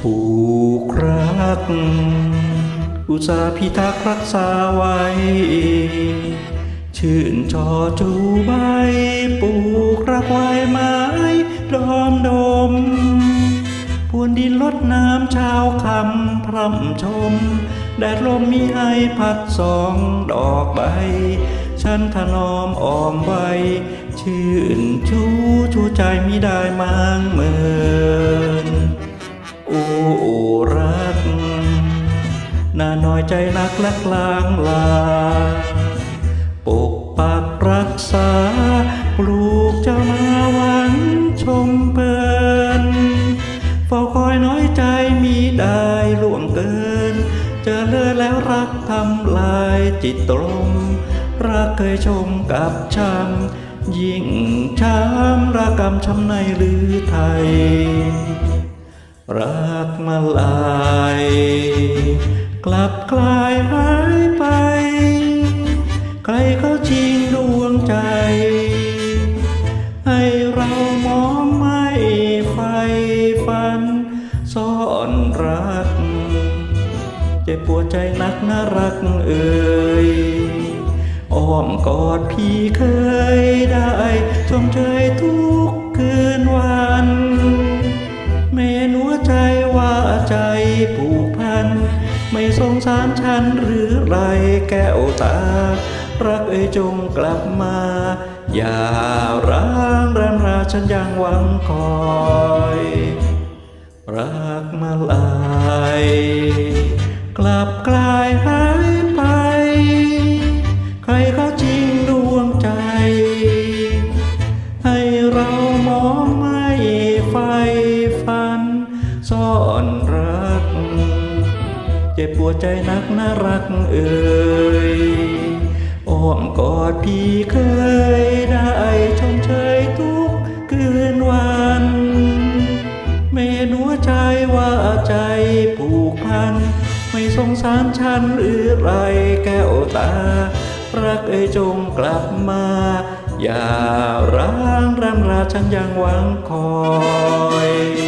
ผูกรัก อุตสาพิทักษ์รักษาไว้ ชื่นชอจูใบปลูกรักไว้ไม้ดอมดมพวนดินลดน้ำช้าคำพร่ำชม แดดลมมีให้พัดสองดอกใบ ฉันถนอมอ้อมไว้ ชื่นชูชูใจมิได้มางเมิน ใจนักและกลางลาปกปักรักษา ปลูกเจ้ามาหวันชมเพลินเฝ้าคอยน้อยใจมีได้ล่วงเกิน เจอเลือแล้วรักทำลายจิตตรม รักเคยชมกับช้ำยิ่งช้ำรักกรรมช้ำในหรือไทย รักมาลาย กลับกลายหายไป ใครเขาจริงดวงใจ ให้เรามองไม่ไฟฝัน ซ่อนรัก เจ็บปวดใจนักนะรักเอ่ยอ้อมกอดพี่เคยได้ชมเชยทุกคืนวัน เมนหัวใจว่าใจผูกพัน ไม่สงสารฉันหรือไรแก้วตา รักเอ่ยจงกลับมา อย่าร้างรำราฉันยังหวังคอย รักมาลาย กลับกลายหายไป ใครเขาจริงดวงใจ ให้เรามองไม่ไฟฝัน ซ่อนรัก จ็บปวดใจนักน่ารักเอ่ยอ้อมกอดพี่เคยได้ชมเชยทุกคืนวัน เมนหัวใจว่าใจผูกพัน ไม่สงสารฉันหรือไรแก้วตา รักเอ่ยจงกลับมา อย่าร้างรำราฉันยังหวังคอย